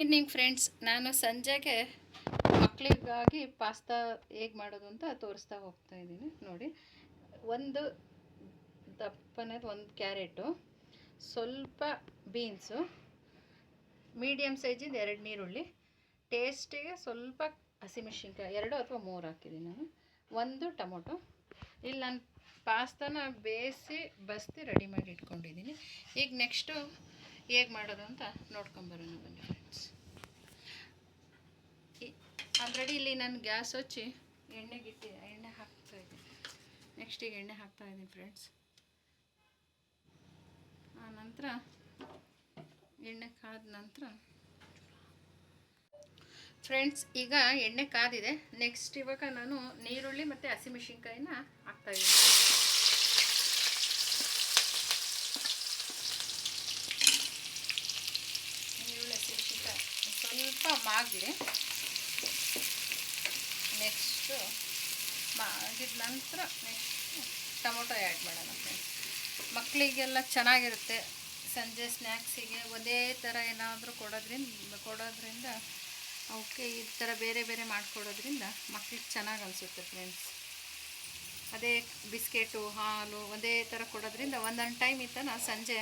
Evening friends ನಾನು ಸಂಜೆಗೆ ಮಕ್ಕಳಿಗಾಗಿ ಪಾಸ್ತಾ ಹೇಗೆ ಮಾಡೋದು ಅಂತ ತೋರಿಸ್ತಾ ಹೋಗ್ತಾ ಇದ್ದೀನಿ. ನೋಡಿ, ಒಂದು ದಪ್ಪನೇ ಒಂದು ಕ್ಯಾರೆಟು, ಸ್ವಲ್ಪ ಬೀನ್ಸು ಮೀಡಿಯಮ್ ಸೈಜಿಂದ ಎರಡು ನೀರುಳ್ಳಿ ಟೇಸ್ಟಿಗೆ ಸ್ವಲ್ಪ ಹಸಿಮೆಣ್ಸಿನ್ಕಾಯಿ, ಎರಡು ಅಥವಾ ಮೂರು ಹಾಕಿದ್ದೀನಿ ನಾನು. ಒಂದು ಟೊಮೊಟೊ. ಇಲ್ಲಿ ನಾನು ಪಾಸ್ತಾನ ಬೇಯಿಸಿ ಬಸ್ತಿ ರೆಡಿ ಮಾಡಿ ಇಟ್ಕೊಂಡಿದ್ದೀನಿ. ಈಗ ನೆಕ್ಸ್ಟು ಹೇಗೆ ಮಾಡೋದು ಅಂತ ನೋಡ್ಕೊಂಬರೋಣ ಬನ್ನಿ ಫ್ರೆಂಡ್ಸ್ ಆಲ್ರೆಡಿ ಇಲ್ಲಿ ನಾನು ಗ್ಯಾಸ್ ಹಚ್ಚಿ ಎಣ್ಣೆಗಿಟ್ಟಿ ಎಣ್ಣೆ ಹಾಕ್ತಾ ಇದ್ದೀನಿ. ನೆಕ್ಸ್ಟಿಗೆ ಎಣ್ಣೆ ಹಾಕ್ತಾ ಇದ್ದೀನಿ ಫ್ರೆಂಡ್ಸ್ ಆ ನಂತರ ಎಣ್ಣೆ ಕಾದ ನಂತರ ಫ್ರೆಂಡ್ಸ್ ಈಗ ಎಣ್ಣೆ ಕಾದಿದೆ. ನೆಕ್ಸ್ಟ್ ಇವಾಗ ನಾನು ನೀರುಳ್ಳಿ ಮತ್ತು ಹಸಿಮೆಣ್ಸಿನ್ಕಾಯಿನ ಹಾಕ್ತಾ ಇದ್ದೀನಿ ಈರುಳ್ಳಿ ಹಸಿಮೆಣ್ಸಿನ್ಕಾಯಿ ಮಾಗಲಿ ನೆಕ್ಸ್ಟು ಮಾಗಿದ ನಂತರ ನೆಕ್ಸ್ಟ್ ಟೊಮೊಟೊ ಆ್ಯಡ್ ಮಾಡೋಣ ಫ್ರೆಂಡ್ಸ್ ಮಕ್ಕಳಿಗೆಲ್ಲ ಚೆನ್ನಾಗಿರುತ್ತೆ. ಸಂಜೆ ಸ್ನ್ಯಾಕ್ಸಿಗೆ ಒಂದೇ ಥರ ಏನಾದರೂ ಕೊಡೋದ್ರಿಂದ ಕೊಡೋದ್ರಿಂದ ಅವಕ್ಕೆ ಈ ಥರ ಬೇರೆ ಬೇರೆ ಮಾಡಿಕೊಡೋದ್ರಿಂದ ಮಕ್ಳಿಗೆ ಚೆನ್ನಾಗಿ ಅನಿಸುತ್ತೆ ಫ್ರೆಂಡ್ಸ್ ಅದೇ ಬಿಸ್ಕೆಟು, ಹಾಲು ಒಂದೇ ಥರ ಕೊಡೋದ್ರಿಂದ ಒಂದೊಂದು ಟೈಮ್ ಈ ಸಂಜೆ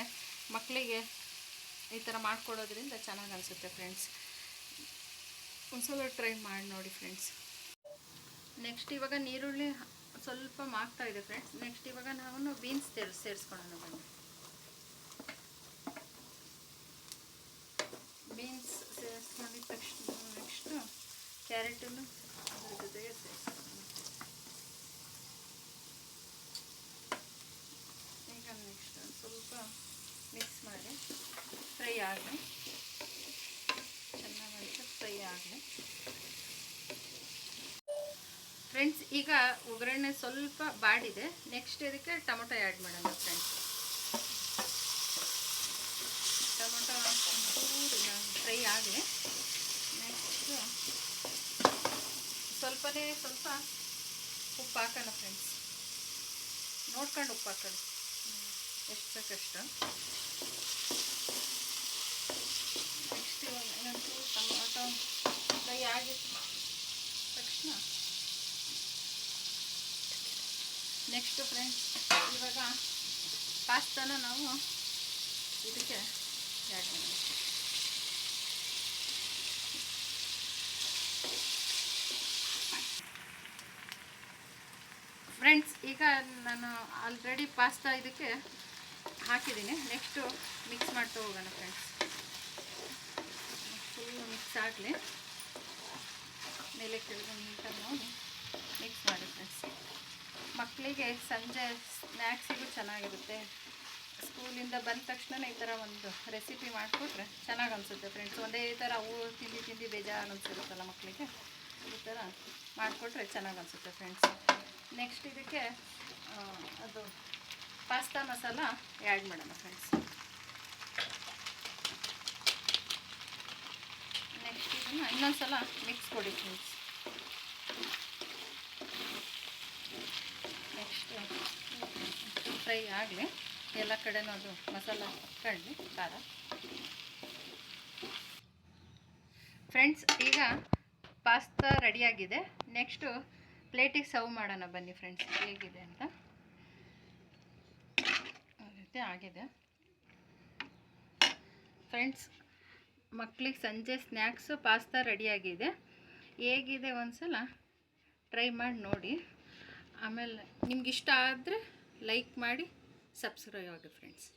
ಮಕ್ಕಳಿಗೆ ಈ ಥರ ಮಾಡಿಕೊಡೋದ್ರಿಂದ ಚೆನ್ನಾಗಿ ಅನಿಸುತ್ತೆ ಫ್ರೆಂಡ್ಸ್ ಒಂದ್ಸಲ ಟ್ರೈ ಮಾಡಿ ನೋಡಿ ಫ್ರೆಂಡ್ಸ್ ನೆಕ್ಸ್ಟ್ ಇವಾಗ ನೀರುಳ್ಳಿ ಸ್ವಲ್ಪ ಮಾಗ್ತಾ ಇದೆ ಫ್ರೆಂಡ್ಸ್ ನೆಕ್ಸ್ಟ್ ಇವಾಗ ನಾವು ಬೀನ್ಸ್ ಸೇರ್, ಸೇರಿಸ್ಕೊಳ್ಳೋಣ ಬನ್ನಿ. ಬೀನ್ಸ್ ಸೇರಿಸ್ಕೊಂಡಿದ ತಕ್ಷಣ ನೆಕ್ಸ್ಟ್ ಕ್ಯಾರೆಟನ್ನು ಅದ್ರ ಜೊತೆಗೆ ಸೇರಿಸ್ಕೊಳ್ಳೋಣ. ಈಗ ನೆಕ್ಸ್ಟ್ ಸ್ವಲ್ಪ ಮಿಕ್ಸ್ ಮಾಡಿ ಫ್ರೈ ಆಗಲಿ ಚೆನ್ನಾಗಿ ಫ್ರೈ ಆಗಲಿ ಫ್ರೆಂಡ್ಸ್ ಈಗ ಒಗ್ಗರಣೆ ಸ್ವಲ್ಪ ಬಾಡಿದೆ. ನೆಕ್ಸ್ಟ್ ಇದಕ್ಕೆ ಟೊಮೊಟೊ ಆ್ಯಡ್ ಮಾಡೋಣ ಫ್ರೆಂಡ್ಸ್ ಟೊಮೊಟೊ ಒಂಚೂರು ಫ್ರೈ ಆಗಿದೆ. ನೆಕ್ಸ್ಟು ಸ್ವಲ್ಪನೇ ಸ್ವಲ್ಪ ಉಪ್ಪು ಹಾಕೋಣ ಫ್ರೆಂಡ್ಸ್ ನೋಡ್ಕೊಂಡು ಉಪ್ಪು ಹಾಕೋಣ. ಎಷ್ಟು ಬೇಕಷ್ಟು ನೆಕ್ಸ್ಟ್ ಟೊಮೊಟೊ ಫ್ರೈ ಆಗಿತ್ತು ತಕ್ಷಣ ನೆಕ್ಸ್ಟು ಫ್ರೆಂಡ್ಸ್ ಇವಾಗ ಪಾಸ್ತಾನ ನಾವು ಇದಕ್ಕೆ ಆ್ಯಡ್ ಫ್ರೆಂಡ್ಸ್ ಈಗ ನಾನು ಆಲ್ರೆಡಿ ಪಾಸ್ತಾ ಇದಕ್ಕೆ ಹಾಕಿದ್ದೀನಿ. ನೆಕ್ಸ್ಟು ಮಿಕ್ಸ್ ಮಾಡ್ತಾ ಹೋಗೋಣ ಫ್ರೆಂಡ್ಸ್ ಫುಲ್ಲು ಮಿಕ್ಸ್ ಆಗಲಿ. ಮೇಲೆ ಕೆಳಗೆ ನೀಟಾಗಿ ನೋಡಿ. ಮಿಕ್ಸ್ ಮಾಡಿ ಫ್ರೆಂಡ್ಸ್ ಮಕ್ಕಳಿಗೆ ಸಂಜೆ ಸ್ನ್ಯಾಕ್ಸಿಗೂ ಚೆನ್ನಾಗಿರುತ್ತೆ. ಸ್ಕೂಲಿಂದ ಬಂದ ತಕ್ಷಣ ಈ ಥರ ಒಂದು ರೆಸಿಪಿ ಮಾಡಿಕೊಟ್ರೆ ಚೆನ್ನಾಗಿ ಅನಿಸುತ್ತೆ ಫ್ರೆಂಡ್ಸ್. ಒಂದೇ ಥರ ಅವು ತಿಂಡಿ ತಿಂಡಿ ಬೇಜಾರು ಅನಿಸಿರುತ್ತಲ್ಲ ಮಕ್ಕಳಿಗೆ. ಈ ಥರ ಮಾಡಿಕೊಟ್ರೆ ಚೆನ್ನಾಗಿ ಅನಿಸುತ್ತೆ ಫ್ರೆಂಡ್ಸ್. ನೆಕ್ಸ್ಟ್ ಇದಕ್ಕೆ ಅದು ಪಾಸ್ತಾ ಮಸಾಲ ಆ್ಯಡ್ ಮಾಡೋಣ ಫ್ರೆಂಡ್ಸ್. ನೆಕ್ಸ್ಟ್ ಇದನ್ನು ಇನ್ನೊಂದು ಸಲ ಮಿಕ್ಸ್ ಕೊಡಿ ಫ್ರೆಂಡ್ಸ್ ನೆಕ್ಸ್ಟ್ ಫ್ರೈ ಆಗಲಿ, ಎಲ್ಲ ಕಡೆನೂ ಅದು ಮಸಾಲ ಕಡಲಿ, ಖಾರ. ಫ್ರೆಂಡ್ಸ್ ಈಗ ಪಾಸ್ತಾ ರೆಡಿಯಾಗಿದೆ. ನೆಕ್ಸ್ಟು ಪ್ಲೇಟಿಗೆ ಸರ್ವ್ ಮಾಡೋಣ ಬನ್ನಿ ಫ್ರೆಂಡ್ಸ್ ಹೇಗಿದೆ ಅಂತ. ರೀತಿ ಆಗಿದೆ. ಫ್ರೆಂಡ್ಸ್ ಮಕ್ಕಳಿಗೆ ಸಂಜೆ ಸ್ನ್ಯಾಕ್ಸು ಪಾಸ್ತಾ ರೆಡಿಯಾಗಿದೆ. ಹೇಗಿದೆ ಒಂದು ಸಲ ಟ್ರೈ ಮಾಡಿ ನೋಡಿ. ಆಮೇಲೆ ನಿಮ್ಗೆ ಇಷ್ಟ ಆದರೆ ಲೈಕ್ ಮಾಡಿ ಸಬ್ಸ್ಕ್ರೈಬ್ ಆಗಿ ಫ್ರೆಂಡ್ಸ್